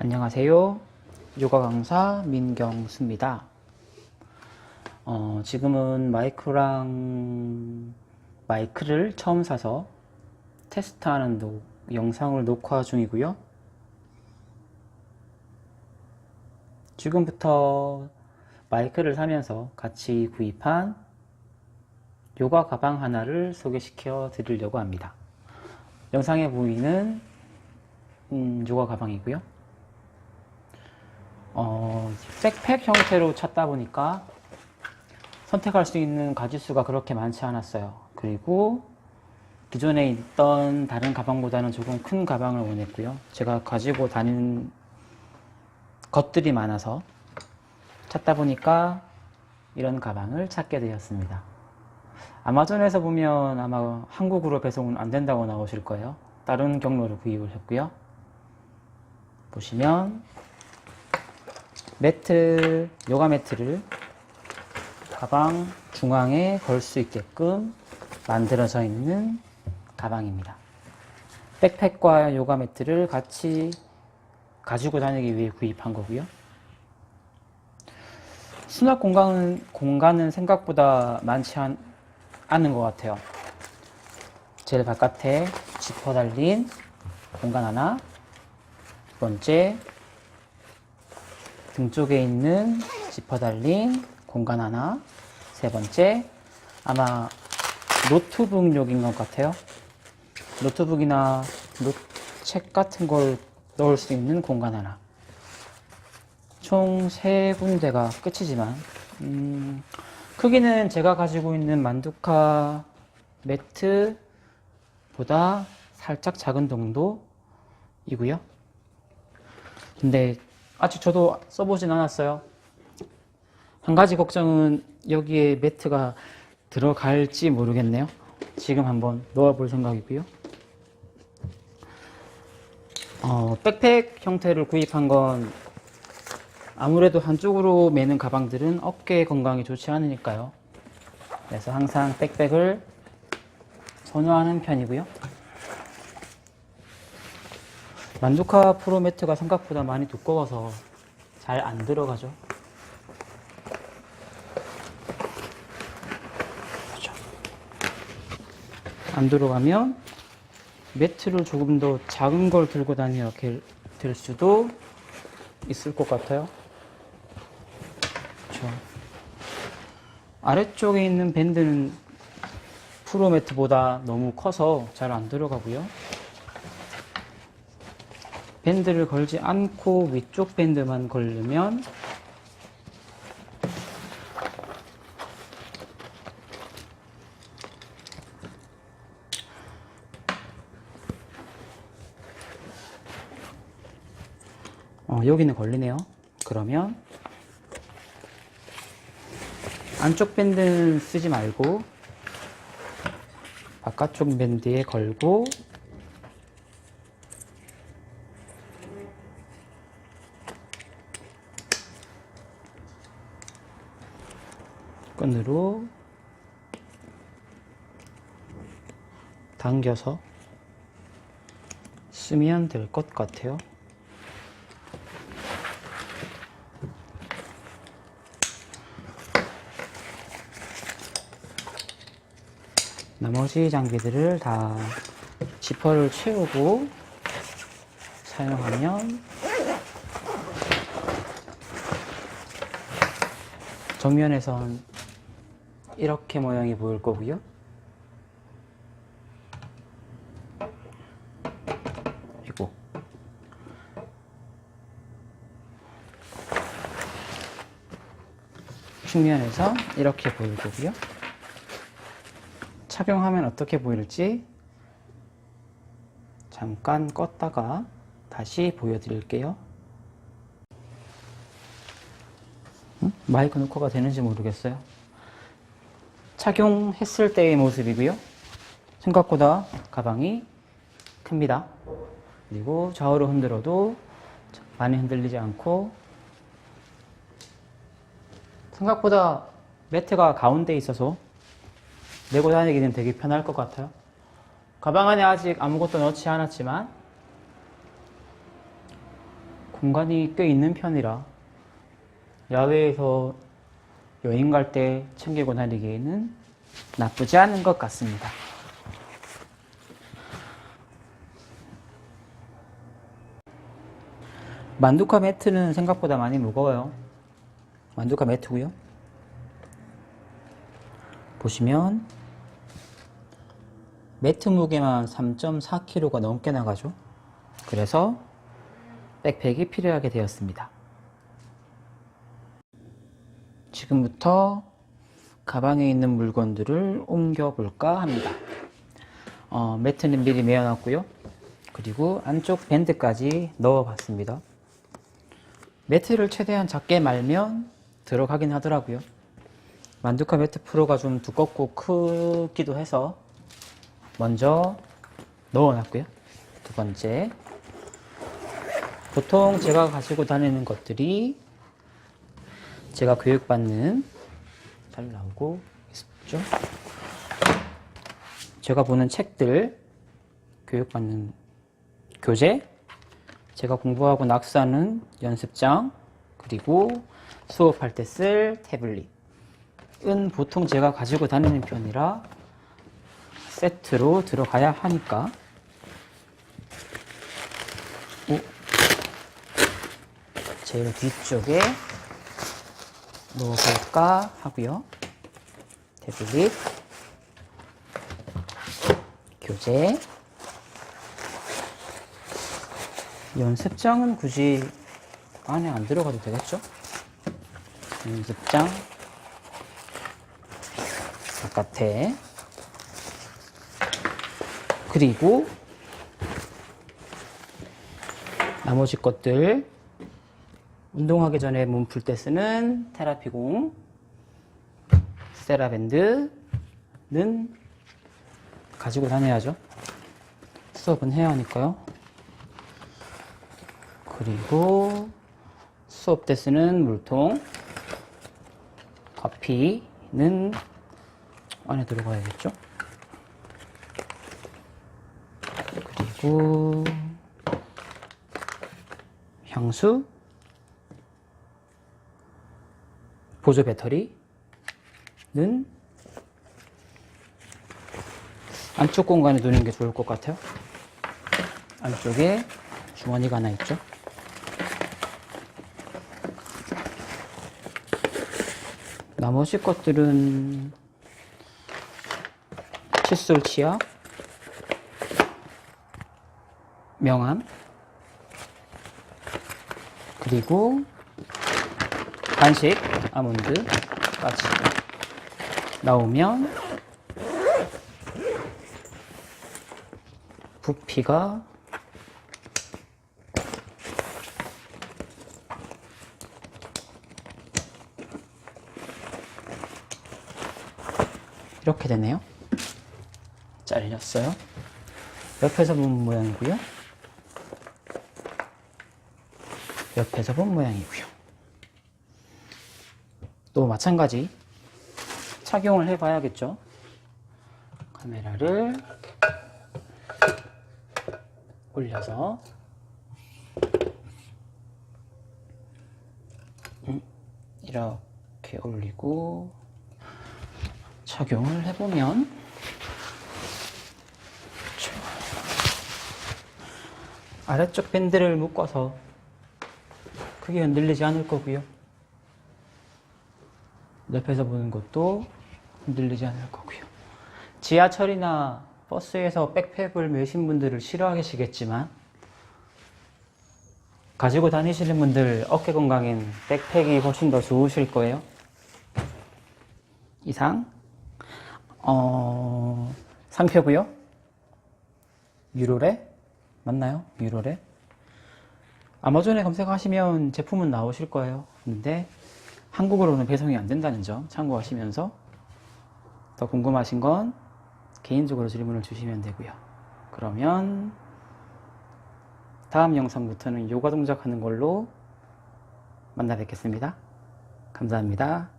안녕하세요. 요가 강사 민경수입니다. 어, 지금은 마이크랑 마이크를 처음 사서 테스트하는 노- 영상을 녹화 중이고요. 지금부터 마이크를 사면서 같이 구입한 요가 가방 하나를 소개시켜 드리려고 합니다. 영상에 보이는 음, 요가 가방이고요. 어, 백팩 형태로 찾다 보니까 선택할 수 있는 가지수가 그렇게 많지 않았어요. 그리고 기존에 있던 다른 가방보다는 조금 큰 가방을 원했고요. 제가 가지고 다니는 것들이 많아서 찾다 보니까 이런 가방을 찾게 되었습니다. 아마존에서 보면 아마 한국으로 배송은 안 된다고 나오실 거예요. 다른 경로로 구입을 했고요. 보시면 매트, 요가 매트를 가방 중앙에 걸 수 있게끔 만들어져 있는 가방입니다. 백팩과 요가 매트를 같이 가지고 다니기 위해 구입한 거고요. 수납 공간은, 공간은 생각보다 많지 않, 않은 것 같아요. 제일 바깥에 지퍼 달린 공간 하나, 두 번째, 등 쪽에 있는 지퍼 달린 공간 하나, 세 번째, 아마 노트북용인 것 같아요. 노트북이나 노, 책 같은 걸 넣을 수 있는 공간 하나. 총 세 군데가 끝이지만, 음, 크기는 제가 가지고 있는 만두카 매트보다 살짝 작은 정도이고요. 근데 아직 저도 써보진 않았어요. 한 가지 걱정은 여기에 매트가 들어갈지 모르겠네요. 지금 한번 넣어볼 생각이고요. 어, 백팩 형태를 구입한 건 아무래도 한쪽으로 매는 가방들은 어깨 건강에 좋지 않으니까요. 그래서 항상 백팩을 선호하는 편이고요. 만두카 프로 매트가 생각보다 많이 두꺼워서 잘 안 들어가죠. 그죠. 안 들어가면 매트를 조금 더 작은 걸 들고 될- 될 수도 있을 것 같아요. 그렇죠. 아래쪽에 있는 밴드는 프로 매트보다 너무 커서 잘 안 들어가고요. 밴드를 걸지 않고 위쪽 밴드만 걸르면 어, 여기는 걸리네요. 그러면 안쪽 밴드는 쓰지 말고 바깥쪽 밴드에 걸고 끈으로 당겨서 쓰면 될 것 같아요. 나머지 장비들을 다 지퍼를 채우고 사용하면 정면에선 이렇게 모양이 보일 거고요. 그리고 측면에서 이렇게 보일 거고요. 착용하면 어떻게 보일지 잠깐 껐다가 다시 보여드릴게요. 음? 마이크 녹화가 되는지 모르겠어요. 착용했을 때의 모습이고요. 생각보다 가방이 큽니다. 그리고 좌우로 흔들어도 많이 흔들리지 않고 생각보다 매트가 가운데 있어서 메고 다니기는 되게 편할 것 같아요. 가방 안에 아직 아무것도 넣지 않았지만 공간이 꽤 있는 편이라 야외에서 여행 갈 때 챙기고 다니기에는 나쁘지 않은 것 같습니다. 만두카 매트는 생각보다 많이 무거워요. 만두카 매트고요. 보시면 매트 무게만 3.4kg가 넘게 나가죠. 그래서 백팩이 필요하게 되었습니다. 지금부터 가방에 있는 물건들을 옮겨 볼까 합니다. 어, 매트는 미리 메어놨고요. 그리고 안쪽 밴드까지 넣어 봤습니다. 매트를 최대한 작게 말면 들어가긴 하더라고요. 만두카 매트 프로가 좀 두껍고 크기도 해서 먼저 넣어놨고요. 두 번째, 보통 제가 가지고 다니는 것들이 제가 교육받는 잘 나오고 있죠. 제가 보는 책들, 교육받는 교재, 제가 공부하고 낙서하는 연습장, 그리고 수업할 때 쓸 태블릿. 은 보통 제가 가지고 다니는 편이라 세트로 들어가야 하니까 오, 제일 뒤쪽에 넣어볼까 하고요. 태블릿, 교재, 연습장은 굳이 안에 안 들어가도 되겠죠? 연습장, 바깥에 그리고 나머지 것들 운동하기 전에 몸 풀 때 쓰는 테라피공 세라밴드는 가지고 다녀야죠. 수업은 해야 하니까요. 그리고 수업 때 쓰는 물통 커피는 안에 들어가야겠죠? 그리고 향수, 보조 배터리는 안쪽 공간에 두는 게 좋을 것 같아요. 안쪽에 주머니가 하나 있죠. 나머지 것들은 칫솔 치약, 명함, 그리고 간식, 아몬드까지 나오면 부피가 이렇게 되네요. 잘렸어요. 옆에서 본 모양이고요. 옆에서 본 모양이고요. 또 마찬가지 착용을 해 봐야겠죠. 카메라를 올려서 음, 이렇게 올리고 착용을 해보면 아래쪽 밴드를 묶어서 크게 흔들리지 않을 거고요. 옆에서 보는 것도 흔들리지 않을 거고요. 지하철이나 버스에서 백팩을 메신 분들을 싫어하시겠지만 가지고 다니시는 분들 어깨 건강엔 백팩이 훨씬 더 좋으실 거예요. 이상 어, 상표고요. 유로레 맞나요? 유로레 아마존에 검색하시면 제품은 나오실 거예요. 근데 한국으로는 배송이 안 된다는 점 참고하시면서 더 궁금하신 건 개인적으로 질문을 주시면 되고요. 그러면 다음 영상부터는 요가 동작 하는 걸로 만나 뵙겠습니다. 감사합니다.